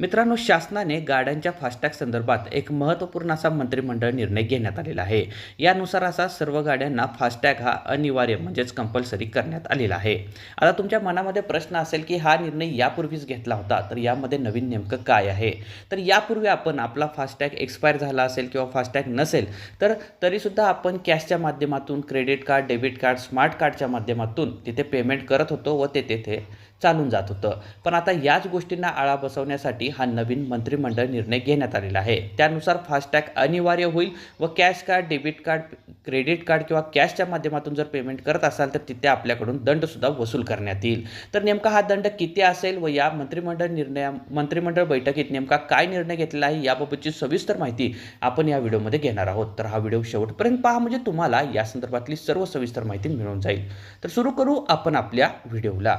मित्रांनो शासनाने गाड्यांच्या फास्टॅग संदर्भात एक महत्त्वपूर्ण असा मंत्रिमंडळ निर्णय घेण्यात आलेला आहे. यानुसार असा सर्व गाड्यांना फास्टॅग हा अनिवार्य म्हणजेच कंपल्सरी करण्यात आलेला आहे. आता तुमच्या मनामध्ये प्रश्न असेल की हा निर्णय यापूर्वीच घेतला होता तर यामध्ये नवीन नेमकं काय आहे? तर यापूर्वी आपण आपला फास्टॅग एक्सपायर झाला असेल किंवा फास्टॅग नसेल तर तरीसुद्धा आपण कॅशच्या माध्यमातून credit card debit card smart कार्डच्या माध्यमातून तिथे पेमेंट करत होतो व ते तेथे चालून जात होतं. पण आता याच गोष्टींना आळा बसवण्यासाठी हा नवीन मंत्रिमंडळ निर्णय घेण्यात आलेला आहे. त्यानुसार फास्टॅग अनिवार्य होईल व cash card debit card credit card किंवा कॅशच्या माध्यमातून जर पेमेंट करत असाल तर तिथे आपल्याकडून दंडसुद्धा वसूल करण्यात येईल. तर नेमका हा दंड किती असेल व या मंत्रिमंडळ निर्णया मंत्रिमंडळ बैठकीत नेमका काय निर्णय घेतलेला आहे याबाबतची सविस्तर माहिती आपण या व्हिडिओमध्ये घेणार आहोत. तर हा व्हिडिओ शेवटपर्यंत पहा म्हणजे तुम्हाला या संदर्भातली सर्व सविस्तर माहिती मिळून जाईल. तर सुरू करू आपण आपल्या व्हिडिओला.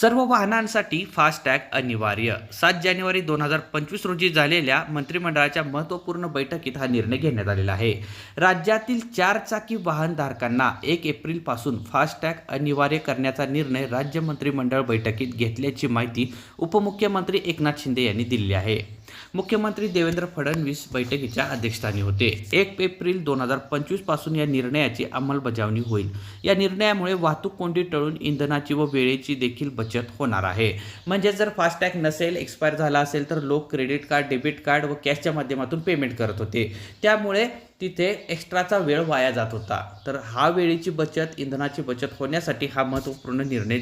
सर्व वाहनांसाठी फास्टॅग अनिवार्य. सात जानेवारी दोन हजार पंचवीस रोजी झालेल्या मंत्रिमंडळाच्या महत्त्वपूर्ण बैठकीत हा निर्णय घेण्यात आलेला आहे. राज्यातील चार चाकी वाहनधारकांना एक एप्रिलपासून फास्टॅग अनिवार्य करण्याचा निर्णय राज्य मंत्रिमंडळ बैठकीत घेतल्याची माहिती उपमुख्यमंत्री एकनाथ शिंदे यांनी दिली आहे. मुख्यमंत्री देवेंद्र फडणवीस बैठकीच्या अध्यक्षस्थानी होते. एक एप्रिल दोन हजार पंचवीसपासून या निर्णयाची अंमलबजावणी होईल. या निर्णयामुळे वाहतूक कोंडी टळून इंधनाची व वेळेची देखील बचत होणार आहे. म्हणजे जर फास्टॅग नसेल एक्सपायर झाला असेल तर लोक क्रेडिट कार्ड डेबिट कार्ड व कॅशच्या माध्यमातून पेमेंट करत होते. त्यामुळे तिथे एक्स्ट्राचा वेळ वाया जात होता. तर हा वेळेची बचत इंधनाची बचत होण्यासाठी हा महत्त्वपूर्ण निर्णय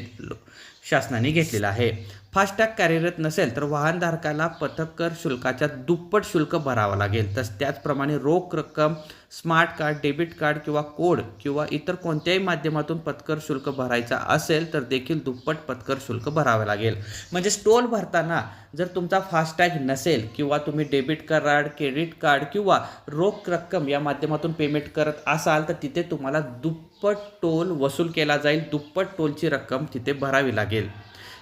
शासनाने घेतलेला आहे. फास्टॅग कार्यरत नसेल तर वाहनधारकाला पथकर शुल्काच्या दुप्पट शुल्क भरावं लागेल. तस त्याचप्रमाणे रोख रक्कम स्मार्ट कार्ड डेबिट कार्ड किंवा कोड किंवा इतर कोणत्याही माध्यमातून पत्कर शुल्क भरायचा असेल तर देखील दुप्पट पत्कर शुल्क भरावे लागेल. म्हणजे टोल भरताना जर तुमचा फास्टॅग नसेल किंवा तुम्ही डेबिट कार्ड क्रेडिट कार्ड किंवा रोख रक्कम या माध्यमातून पेमेंट करत असाल तर तिथे तुम्हाला दुप्पट टोल वसूल केला जाईल. दुप्पट टोलची रक्कम तिथे भरावी लागेल.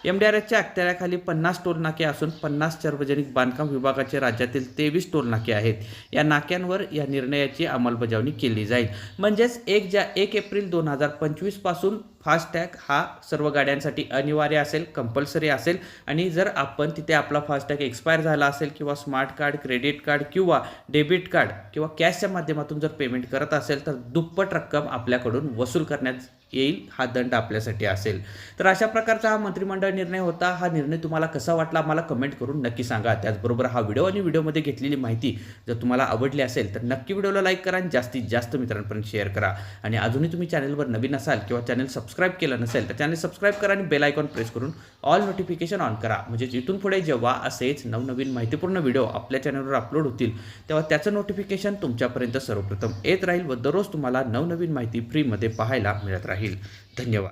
एम डी आर एसच्या अखत्याराखाली पन्नास टोल नाके असून पन्नास सार्वजनिक बांधकाम विभागाचे राज्यातील तेवीस टोल नाके आहेत. या नाक्यांवर या निर्णयाची अंमलबजावणी केली जाईल. म्हणजेच एक ज्या एक एप्रिल दोन हजार पंचवीसपासून फास्टॅग हा सर्व गाड्यांसाठी अनिवार्य असेल कंपल्सरी असेल आणि जर आपण तिथे आपला फास्टॅग एक्सपायर झाला असेल किंवा स्मार्ट कार्ड क्रेडिट कार्ड किंवा डेबिट कार्ड किंवा कॅशच्या माध्यमातून जर पेमेंट करत असेल तर दुप्पट रक्कम आपल्याकडून वसूल करण्यात येईल हा दंड आपल्यासाठी असेल. तर अशा प्रकारचा हा मंत्रिमंडळ निर्णय होता. हा निर्णय तुम्हाला कसा वाटला मला कमेंट करून नक्की सांगा. त्याचबरोबर हा व्हिडिओ आणि व्हिडिओमध्ये घेतलेली माहिती जर तुम्हाला आवडली असेल तर नक्की व्हिडिओला लाईक करा आणि जास्तीत जास्त मित्रांपर्यंत शेअर करा. आणि अजूनही तुम्ही चॅनलवर नवीन असाल किंवा चॅनल सबस्क्राईब केलं नसेल तर चॅनल सबस्क्राईब करा आणि बेल आयकॉन प्रेस करून ऑल नोटिफिकेशन ऑन करा. म्हणजे इथून पुढे जेव्हा असेच नवनवीन माहितीपूर्ण व्हिडिओ आपल्या चॅनलवर अपलोड होतील तेव्हा त्याचं नोटिफिकेशन तुमच्यापर्यंत सर्वप्रथम येत राहील व दररोज तुम्हाला नवनवीन माहिती फ्रीमध्ये पाहायला मिळत राहील. राहील. धन्यवाद.